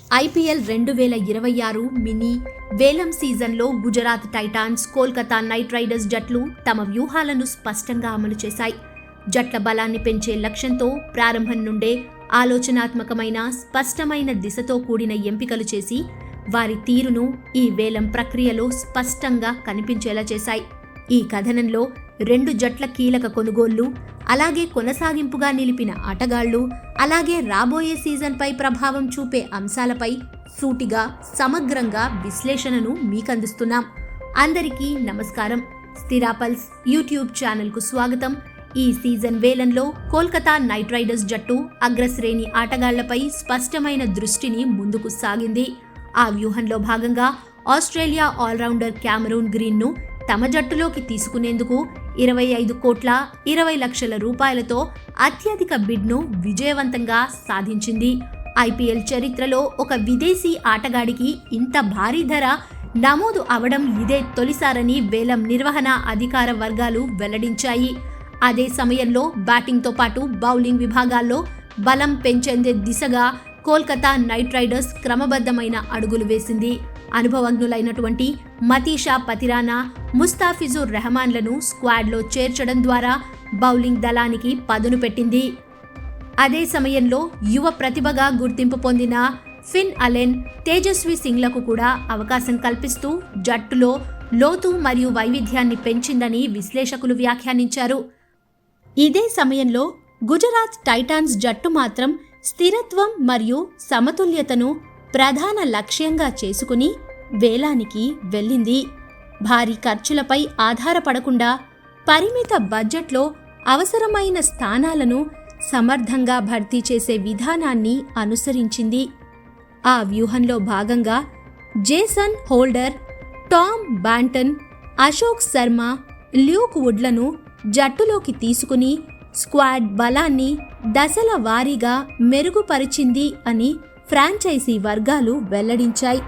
IPL రెండు వేల ఇరవై ఆరు మినీ వేలం సీజన్లో Gujarat Titans Kolkata Knight Riders జట్లు తమ వ్యూహాలను స్పష్టంగా అమలు చేశాయి. జట్ల బలాన్ని పెంచే లక్ష్యంతో ప్రారంభం నుండే ఆలోచనాత్మకమైన స్పష్టమైన దిశతో కూడిన ఎంపికలు చేసి వారి తీరును ఈ వేలం ప్రక్రియలో స్పష్టంగా కనిపించేలా చేశాయి. ఈ కథనంలో రెండు జట్ల కీలక కొనుగోళ్ళు అలాగే కొనసాగింపుగా నిలిపిన ఆటగాళ్ళు అలాగే రాబోయే సీజన్పై ప్రభావం చూపే అంశాలపై సూటిగా సమగ్రంగా విశ్లేషణను మీకందిస్తున్నాం. అందరికీ నమస్కారం. స్థిరాపల్స్ యూట్యూబ్ ఛానల్కు స్వాగతం. ఈ సీజన్ వేలంలో కోల్కతా నైట్ రైడర్స్ జట్టు అగ్రశ్రేణి ఆటగాళ్ళపై స్పష్టమైన దృష్టిని ముందుకు సాగింది. ఆ వ్యూహంలో భాగంగా ఆస్ట్రేలియా ఆల్రౌండర్ క్యామరూన్ గ్రీన్ను తమ జట్టులోకి తీసుకునేందుకు ఇరవై ఐదు కోట్ల ఇరవై లక్షల రూపాయలతో అత్యధిక బిడ్ను విజయవంతంగా సాధించింది. ఐపీఎల్ చరిత్రలో ఒక విదేశీ ఆటగాడికి ఇంత భారీ ధర నమోదు అవడం ఇదే తొలిసారని వేలం నిర్వహణ అధికార వర్గాలు వెల్లడించాయి. అదే సమయంలో బ్యాటింగ్తో పాటు బౌలింగ్ విభాగాల్లో బలం పెంచేందే దిశగా కోల్కతా నైట్ రైడర్స్ క్రమబద్ధమైన అడుగులు వేసింది. అనుభవజ్ఞులైనటువంటి మతీషా పతిరానా ముస్తాఫిజుర్ రెహమాన్లను స్క్వాడ్లో చేర్చడం ద్వారా బౌలింగ్ దళానికి పదును పెట్టింది. అదే సమయంలో యువ ప్రతిభగా గుర్తింపు పొందిన ఫిన్ అలెన్ తేజస్వి సింగ్లకు కూడా అవకాశం కల్పిస్తూ జట్టులో లోతు మరియు వైవిధ్యాన్ని పెంచిందని విశ్లేషకులు వ్యాఖ్యానించారు. ఇదే సమయంలో గుజరాత్ టైటాన్స్ జట్టు మాత్రం స్థిరత్వం మరియు సమతుల్యతను ప్రధాన లక్ష్యంగా చేసుకుని వేలానికి వెళ్ళింది. భారీ ఖర్చులపై ఆధారపడకుండా పరిమిత బడ్జెట్లో అవసరమైన స్థానాలను సమర్థంగా భర్తీ చేసే విధానాన్ని అనుసరించింది. ఆ వ్యూహంలో భాగంగా Jason Holder Tom Banton Ashok Sharma Luke వుడ్లను జట్టులోకి తీసుకుని స్క్వాడ్ బలాన్ని దశల వారీగా మెరుగుపరిచింది అని ఫ్రాంచైజీ వర్గాలు వెల్లడించాయి.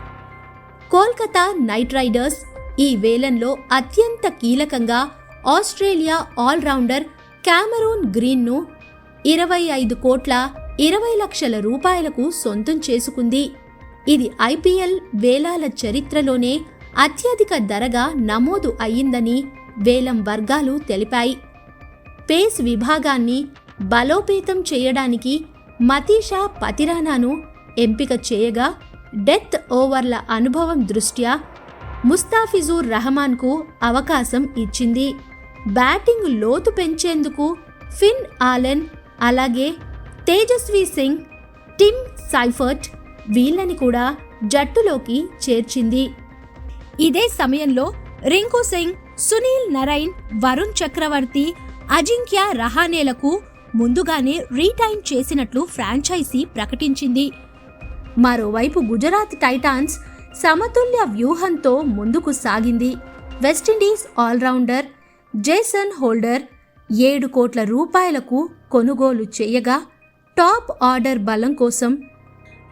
కోల్కతా నైట్ రైడర్స్ ఈ వేలంలో అత్యంత కీలకంగా ఆస్ట్రేలియా ఆల్రౌండర్ క్యామరూన్ గ్రీన్ను ఇరవై ఐదు కోట్ల ఇరవై లక్షల రూపాయలకు సొంతం చేసుకుంది. ఇది ఐపీఎల్ వేలాల చరిత్రలోనే అత్యధిక ధరగా నమోదు అయ్యిందని వేలం వర్గాలు తెలిపాయి. పేస్ విభాగాన్ని బలోపేతం చేయడానికి మతీషా పతిరానాను ఎంపిక చేయగా డెత్ ఓవర్ల అనుభవం దృష్ట్యా ముస్తాఫిజుర్ రహమాన్కు అవకాశం ఇచ్చింది. బ్యాటింగ్ లోతు పెంచేందుకు ఫిన్ ఆలెన్ అలాగే తేజస్వి సింగ్ టిమ్ సైఫర్ట్ వీళ్ళని కూడా జట్టులోకి చేర్చింది. ఇదే సమయంలో రింకు సింగ్ సునీల్ నరైన్ వరుణ్ చక్రవర్తి అజింక్య రహానేలకు ముందుగానే రీటైన్ చేసినట్లు ఫ్రాంచైజీ ప్రకటించింది. మరోవైపు గుజరాత్ టైటాన్స్ సమతుల్య వ్యూహంతో ముందుకు సాగింది. వెస్టిండీస్ ఆల్రౌండర్ జేసన్ హోల్డర్ ఏడు కోట్ల రూపాయలకు కొనుగోలు చేయగా టాప్ ఆర్డర్ బలం కోసం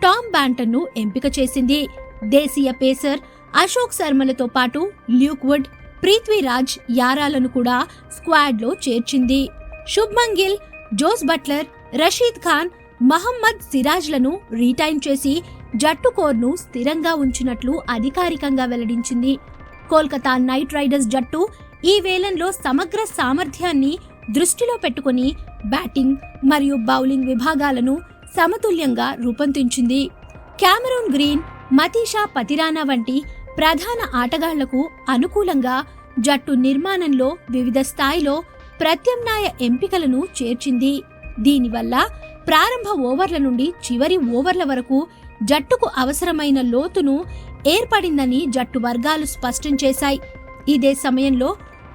టామ్ బ్యాంటన్ను ఎంపిక చేసింది. దేశీయ పేసర్ అశోక్ శర్మలతో పాటు ల్యూక్వుడ్ పృథ్వీరాజ్ యారాలను కూడా స్క్వాడ్లో చేర్చింది. శుభ్మంగిల్ జోస్ బట్లర్ రషీద్ ఖాన్ మహమ్మద్ సిరాజ్లను రీటైన్ చేసి జట్టు కోర్ను స్థిరంగా ఉంచినట్లు అధికారికంగా వెల్లడించింది. కోల్కతా నైట్ రైడర్స్ జట్టు ఈ వేలంలో సమగ్ర సామర్థ్యాన్ని దృష్టిలో పెట్టుకుని బ్యాటింగ్ మరియు బౌలింగ్ విభాగాలను సమతుల్యంగా రూపొందించింది. క్యామరూన్ గ్రీన్ మతీషా పతిరానా వంటి ప్రధాన ఆటగాళ్ళకు అనుకూలంగా జట్టు నిర్మాణంలో వివిధ స్థాయిలో ప్రత్యామ్నాయ ఎంపికలను చేర్చింది. దీనివల్ల ప్రారంభ ఓవర్ల నుండి చివరి ఓవర్ల వరకు జట్టుకు అవసరమైన లోతును ఏర్పడిందని జట్టు వర్గాలు స్పష్టం చేశాయి. ఇదే సమయంలో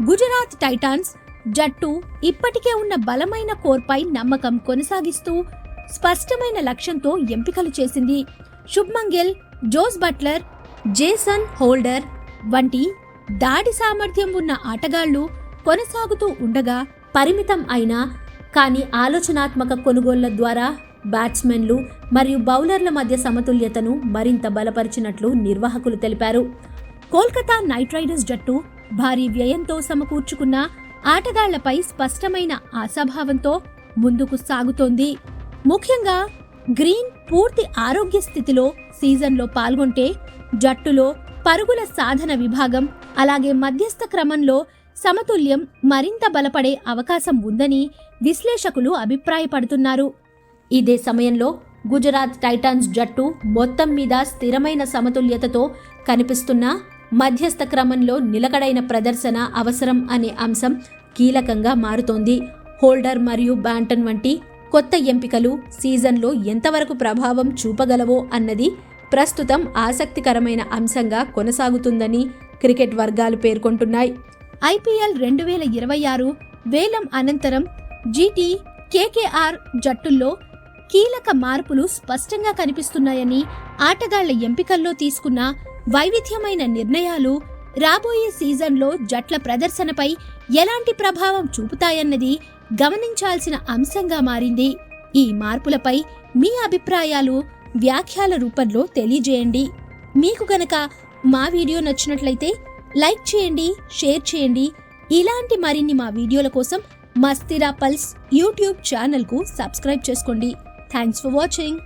గుజరాత్ టైటాన్స్ జట్టు ఇప్పటికే ఉన్న బలమైన కోర్పై నమ్మకం కొనసాగిస్తూ స్పష్టమైన లక్ష్యంతో ఎంపికలు చేసింది. Shubman Gill Jos Buttler Jason Holder వంటి దాడి సామర్థ్యం ఉన్న ఆటగాళ్ళు కొనసాగుతూ ఉండగా పరిమితం అయిన కానీ ఆలోచనాత్మక కొనుగోళ్ళ ద్వారా బ్యాట్స్మెన్లు మరియు బౌలర్ల మధ్య సమతుల్యతను మరింత బలపరిచినట్లు నిర్వాహకులు తెలిపారు. కోల్కతా నైట్ రైడర్స్ జట్టు భారీ వ్యయంతో సమకూర్చుకున్న ఆటగాళ్ళపై స్పష్టమైన ఆశాభావంతో ముందుకు సాగుతోంది. ముఖ్యంగా గ్రీన్ పూర్తి ఆరోగ్య స్థితిలో సీజన్లో పాల్గొంటే జట్టులో పరుగుల సాధన విభాగం అలాగే మధ్యస్థ క్రమంలో సమతుల్యం మరింత బలపడే అవకాశం ఉందని విశ్లేషకులు అభిప్రాయపడుతున్నారు. ఇదే సమయంలో గుజరాత్ టైటాన్స్ జట్టు మొత్తం మీద స్థిరమైన సమతుల్యతతో కనిపిస్తున్న మధ్యస్థ క్రమంలో నిలకడైన ప్రదర్శన అవసరం అనే అంశం కీలకంగా మారుతోంది. హోల్డర్ మరియు బ్యాంటన్ వంటి కొత్త ఎంపికలు సీజన్లో ఎంతవరకు ప్రభావం చూపగలవో అన్నది ప్రస్తుతం ఆసక్తికరమైన అంశంగా కొనసాగుతుందని క్రికెట్ వర్గాలు పేర్కొంటున్నాయి. ఐపీఎల్ రెండు వేల ఇరవై ఆరు వేలం అనంతరం జీటీ కేకేఆర్ జట్టుల్లో కీలక మార్పులు స్పష్టంగా కనిపిస్తున్నాయని ఆటగాళ్ళ ఎంపికల్లో తీసుకున్న వైవిధ్యమైన నిర్ణయాలు రాబోయే సీజన్లో జట్ల ప్రదర్శనపై ఎలాంటి ప్రభావం చూపుతాయన్నది గమనించాల్సిన అంశంగా మారింది. ఈ మార్పులపై మీ అభిప్రాయాలు వ్యాఖ్యల రూపంలో తెలియజేయండి. మీకు గనక మా వీడియో నచ్చినట్లయితే లైక్ చేయండి షేర్ చేయండి. ఇలాంటి మరిన్ని మా వీడియోల కోసం మస్తిరా పల్స్ యూట్యూబ్ ఛానల్కు సబ్స్క్రైబ్ చేసుకోండి. Thanks for watching